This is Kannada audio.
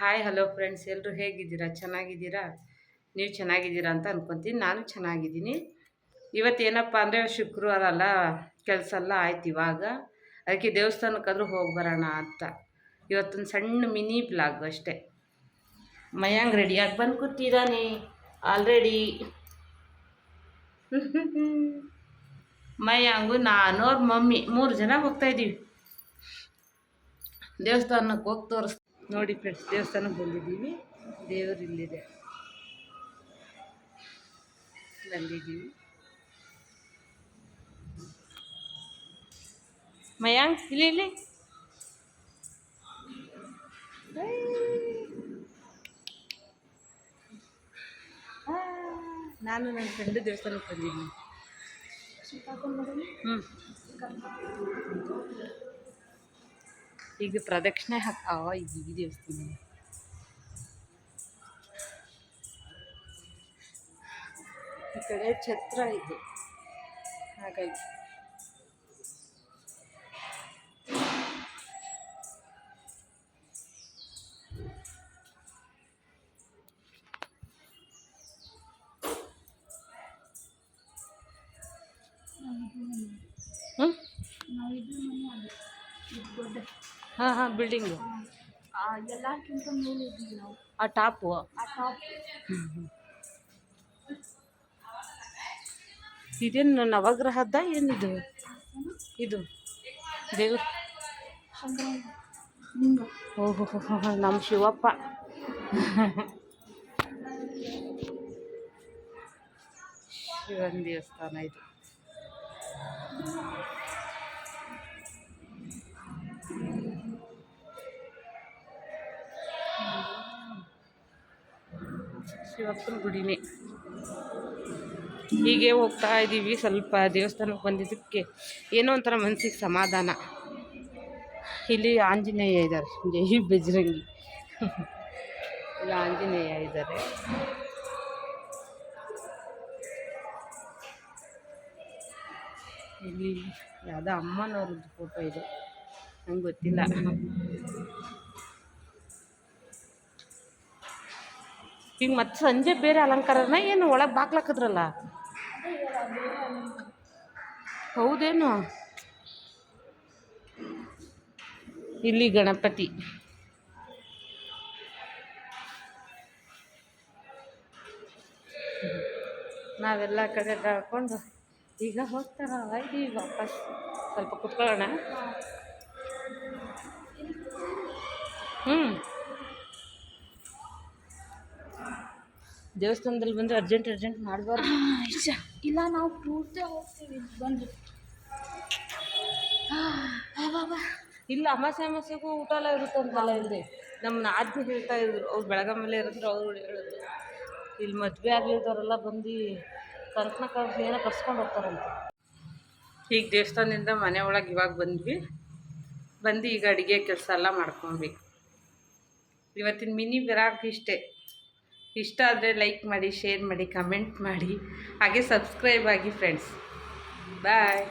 ಹಾಯ್ ಹಲೋ ಫ್ರೆಂಡ್ಸ್ ಎಲ್ಲರೂ ಹೇಗಿದ್ದೀರಾ? ಚೆನ್ನಾಗಿದ್ದೀರಾ? ನೀವು ಚೆನ್ನಾಗಿದ್ದೀರಾ ಅಂತ ಅಂದ್ಕೊತೀನಿ ನಾನು ಚೆನ್ನಾಗಿದ್ದೀನಿ. ಇವತ್ತು ಏನಪ್ಪ ಅಂದರೆ ಶುಕ್ರವಾರ ಅಲ್ಲ, ಕೆಲಸ ಎಲ್ಲ ಆಯ್ತು ಇವಾಗ. ಅದಕ್ಕೆ ದೇವಸ್ಥಾನಕ್ಕಾದರೂ ಹೋಗಿ ಬರೋಣ ಅಂತ. ಇವತ್ತೊಂದು ಸಣ್ಣ ಮಿನಿ ಬ್ಲಾಗ್ ಅಷ್ಟೇ. ಮಯಾಂಗ್ ರೆಡಿಯಾಗಿ ಬಂದು ಕೂತಿದ್ದಾನೆ ಆಲ್ರೆಡಿ ಮಯಾಂಗು, ನಾನು ಅವ್ರ ಮಮ್ಮಿ. ಮೂರು ಜನ ಹೋಗ್ತಾ ಇದ್ದೀವಿ. ದೇವಸ್ಥಾನಕ್ಕೆ ಹೋಗಿ ತೋರಿಸ್ ನೋಡಿ ಫ್ರೆಂಡ್ಸ್, ದೇವಸ್ಥಾನಕ್ಕೆ ಬಂದಿದ್ದೀವಿ. ದೇವರು ಇಲ್ಲಿದೆ ಬಂದಿದ್ದೀವಿ. ಮಯಾಂಕ್ ಇಲ್ಲಿ ಇಲ್ಲಿ. ನಾನು ನನ್ನ ಫ್ರೆಂಡ್ ದೇವಸ್ಥಾನಕ್ಕೆ ಬಂದಿದ್ದೀನಿ. ಹ್ಞೂ ಈಗ ಪ್ರದಕ್ಷಿಣೆ ಹಾಕಾವ ಇದ್ದೀವಿ ದೇವಸ್ಥಾನ ಈ ಕಡೆ ಛತ್ರ ಇದೆ. ಹಾಗಾಗಿ. ಹ್ಞೂ ಹಾಂ ಹಾಂ ಬಿಲ್ಡಿಂಗು ಎಲ್ಲಕ್ಕಿಂತ ಮೇಲೆ ಇದ್ದೀವಿ ನಾವು. ಆ ಟಾಪು. ಆ ಟಾಪ್. ಇದೇನು ನವಗ್ರಹದ ಏನಿದು? ಇದು. ದೇವ್ರ. ಓಹೋ ನಮ್ಮ ಶಿವಪ್ಪ. ಶಿವನ ದೇವಸ್ಥಾನ ಇದು. ಶಿವಪ್ಪನ ಗುಡಿನೇ. ಹೀಗೆ ಹೋಗ್ತಾ ಇದ್ದೀವಿ. ಸ್ವಲ್ಪ ದೇವಸ್ಥಾನಕ್ಕೆ ಬಂದಿದ್ದಕ್ಕೆ ಏನೋ ಒಂಥರ ಮನಸ್ಸಿಗೆ ಸಮಾಧಾನ. ಇಲ್ಲಿ ಆಂಜನೇಯ ಇದ್ದಾರೆ. ಜೈ ಬಜರಂಗಿ. ಇಲ್ಲಿ ಆಂಜನೇಯ ಇದ್ದಾರೆ. ಇಲ್ಲಿ ಯಾವುದೋ ಅಮ್ಮನವ್ರದ್ದು ಫೋಟೋ ಇದೆ. ನಂಗೆ ಗೊತ್ತಿಲ್ಲ. ಈಗ ಮತ್ತೆ ಸಂಜೆ ಬೇರೆ ಅಲಂಕಾರನ ಏನು ಒಳಗೆ ಬಾಕ್ಲಾಕಿದ್ರಲ್ಲ? ಹೌದೇನು? ಇಲ್ಲಿ ಗಣಪತಿ. ನಾವೆಲ್ಲ ಕಡೆ ಕಳ್ಕೊಂಡು ಈಗ ಹೋಗ್ತಾರ ಇದೀವಿ ವಾಪಸ್. ಸ್ವಲ್ಪ ಕುತ್ಕೊಳ್ಳೋಣ. ಹ್ಞೂ ದೇವಸ್ಥಾನದಲ್ಲಿ ಬಂದರೆ ಅರ್ಜೆಂಟ್ ಅರ್ಜೆಂಟ್ ಮಾಡಬಾರ್ದು. ಇಲ್ಲ ನಾವು ಪೂರ್ತಿ ಹೋಗ್ತೀವಿ. ಬಂದು. ಇಲ್ಲ ಅಮಾಸೆ ಅಮಾಸೆಗೂ ಊಟ ಎಲ್ಲ ಇರುತ್ತಂತಲ್ಲ ಇಲ್ಲಿ ನಮ್ಮ ನಾದ್ನಿ ಹೇಳ್ತಾ ಇದ್ರು. ಅವ್ರು ಬೆಳಗಾಮಲ್ಲೇ ಇರೋದ್ರು ಅವ್ರು ಹೇಳಿದ್ರು. ಇಲ್ಲಿ ಮದುವೆ ಆಗಿದ್ದವರೆಲ್ಲ ಬಂದು ಕಂಕಣ ಕಳ್ಸಿ ಏನೋ ಕರ್ಸ್ಕೊಂಡು ಹೋಗ್ತಾರಂತೆ. ಈಗ ದೇವಸ್ಥಾನದಿಂದ ಮನೆ ಒಳಗೆ ಇವಾಗ ಬಂದ್ವಿ. ಬಂದು ಈಗ ಅಡುಗೆ ಕೆಲಸ ಎಲ್ಲ ಮಾಡ್ಕೊಂಡ್ವಿ. ಇವತ್ತಿನ ಮಿನಿ ವಿರಾಗ್ ಇಷ್ಟೇ. ಇಷ್ಟ ಆದರೆ ಲೈಕ್ ಮಾಡಿ ಶೇರ್ ಮಾಡಿ ಕಮೆಂಟ್ ಮಾಡಿ. ಹಾಗೆ ಸಬ್ಸ್ಕ್ರೈಬ್ ಆಗಿ ಫ್ರೆಂಡ್ಸ್ ಬಾಯ್